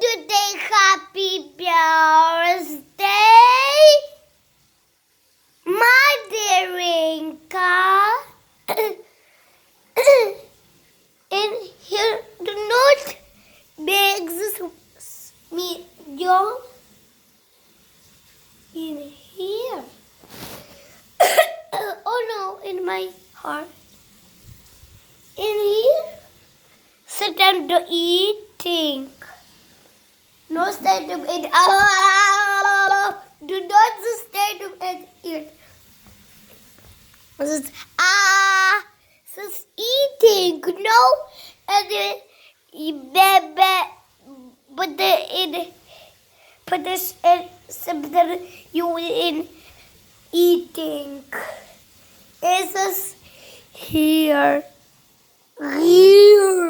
today happy birthday, my dearinka. and here do not begs me your in here. oh no, in my heart. In here. Sit down to eating. No stay to. Ah, do not stay to and eat. This is ah, this is eating. No, and baby, but the in, but this in something you in eating. Is this here? Here,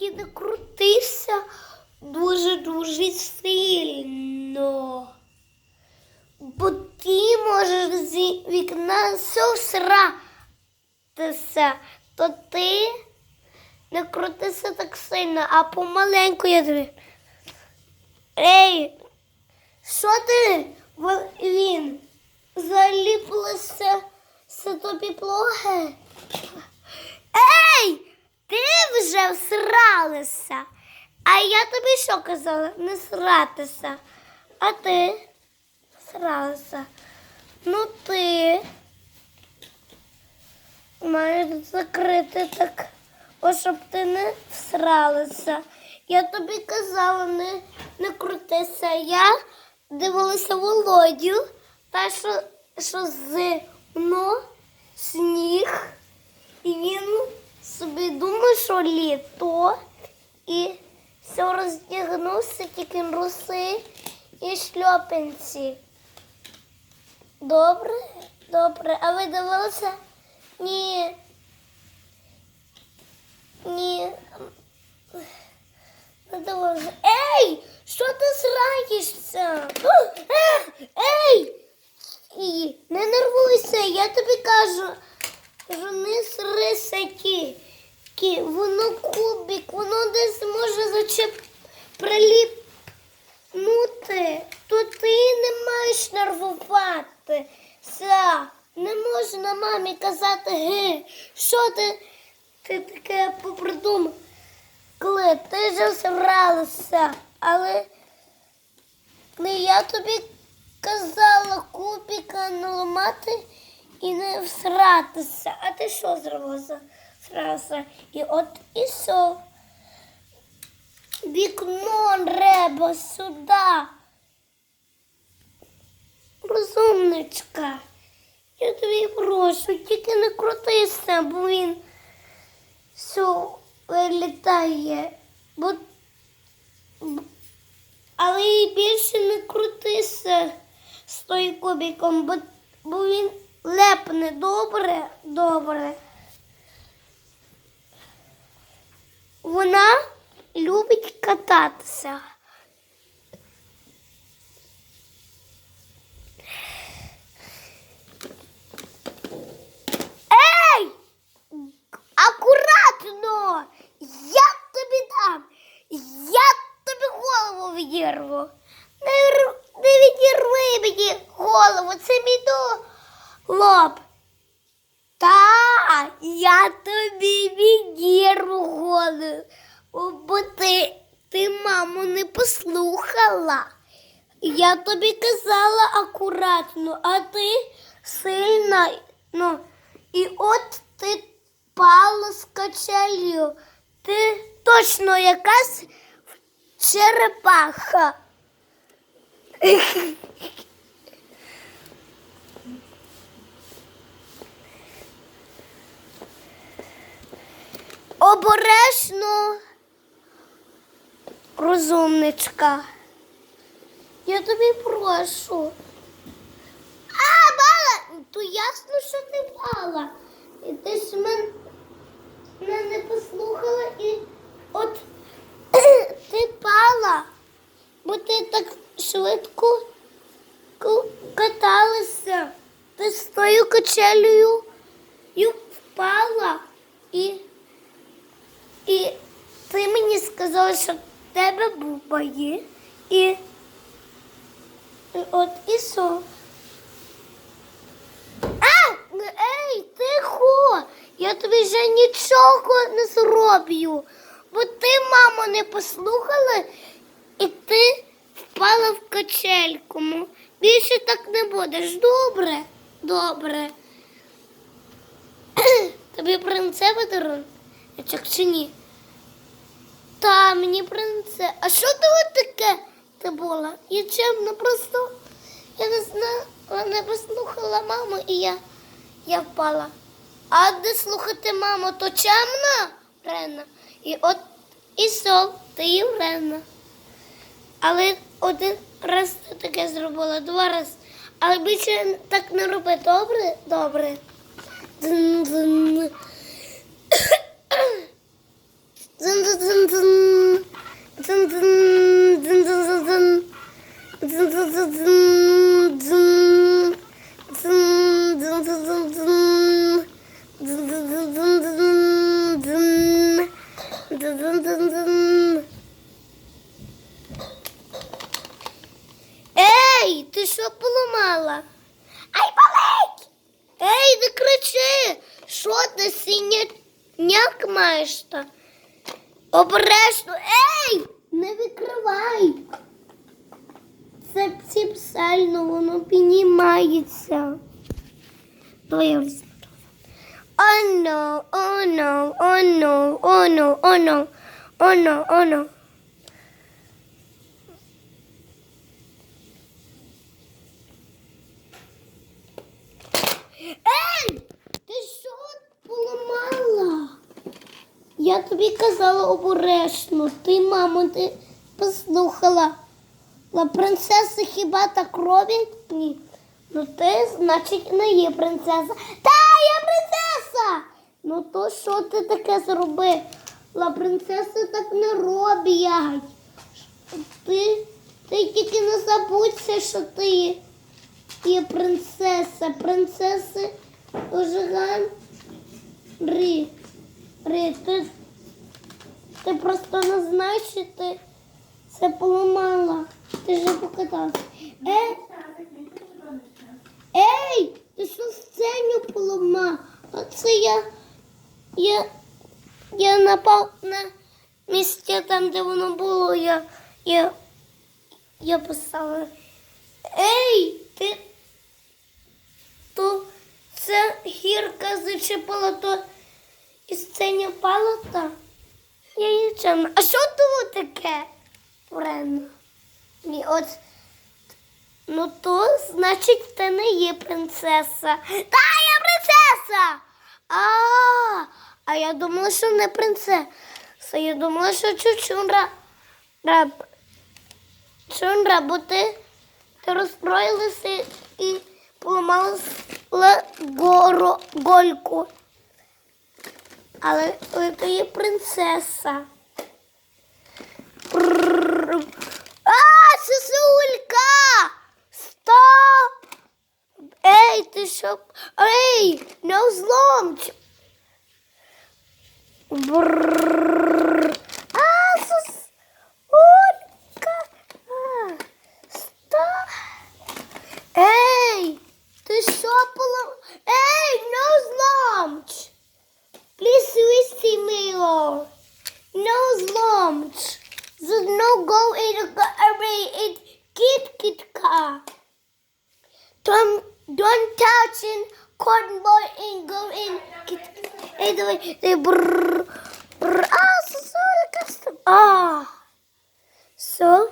тільки не крутися дуже-дуже сильно. Бо ти можеш з вікна всратися, то ти не крутися так сильно, а помаленьку я тобі. Ей, що ти він? Заліпилося все тобі плохе? Ей! Ти вже всралася. А я тобі що казала? Не сратися. А ти всралася. Ну ти маєш закрити так, о, щоб ти не всралася. Я тобі казала, не, не крутися. Я дивилася Володю, та що, що зимно сніг. І він собі думав, літо, і все роздягнувся тільки труси і шльопанці. Добре? Добре. А ви дивилися? Ні. Ні. Не дивилися. Ей! Що ти сраєшся? Ей! Не нервуйся, я тобі кажу. Кажу, не срися воно кубик, воно десь може зачеп приліпнути. То ти не маєш нервувати. Ся, не можна мамі казати, ге, що ти, ти таке попридумав? Коли ти ж зібралася, але не я тобі казала кубика не ламати і не всратися. А ти що зробила? Всрався. І от і все. Вікно треба сюди. Розумничка. Я тобі прошу, тільки не крутися, бо він все вилітає. Бо... Але і більше не крутися з тою кубиком, бо, бо він лепне добре, добре. Вона любить кататися. Ей! Акуратно! Я тобі дам! Я тобі голову відірву! Не, відірви мені голову, це мій лоб. Та, я тобі відірву голову, бо ти, ти маму не послухала. Я тобі казала акуратно, а ти сильна. Ну, і от ти пала з качелью. Ти точно якась черепаха. Обережно, розумничка. Я тобі прошу. А, бала, то ясно, що ти бала. І ти ж мен- мене не послухала і от ти пала, бо ти так швидко каталася. Ти з тою качелею впала. І, і ти мені сказала, що в тебе був бої. І, от і що? А, ей, тихо! Я тобі вже нічого не зроблю, бо ти, мамо, не послухала, і ти впала в качельку. Більше так не будеш. Добре, добре. Тобі принце подарунок? чи ні? Та, мені принце. А що то таке ти була? Я чемно просто. Я не знаю, не послухала маму і я, я впала. А де слухати маму, то чемна Рена. І от і сов, ти і Рена. Але один раз ти таке зробила, два рази. Але більше так не роби, добре? Добре. Ей, ти що поламала? Ай, болить! Ей, не кричи! Що ти синяк маєш та? Обережно, ей! Не викривай! Це псипсально, воно піднімається. Давай я візьму. Oh no, oh no, oh no, oh no, oh no? Я тобі казала обережно. Ти, мамо, ти послухала. La принцеси хіба так роблять? Ні. Ну ти, значить, не є принцеса. Та, я принцеса! Ну то що ти таке зробила? Принцеси так не роблять. Ти, ти тільки не забудься, що ти є принцеса. Принцеси ожиган. Рі, ти, ти просто не знаєш, що ти це поламала. Ти вже покатався. Е, ей, ти що сценю поламав? А це я, я, я напав на місце там, де воно було. Я, я, я поставила. Ей, ти, то це гірка зачепила, то і сцені впала та. Я. А що тут таке? Вренно. Ні, от. Ну то, значить, ти не є принцеса. Та я принцеса. А, а я думала, що не принцеса. Я думала, що чучунра. Раб. Чунра, бо ти, ти розстроїлася і поламала гольку. Але, то є принцеса. Прррр. А, сосулька! Стоп! Ей, ти що? Ей, не взломч! Брррр. out. There's no go in the array. It get get car. Don't don't touch in cotton ball and go in get and the way they brr brr. Ah, so, so the custom. Ah, so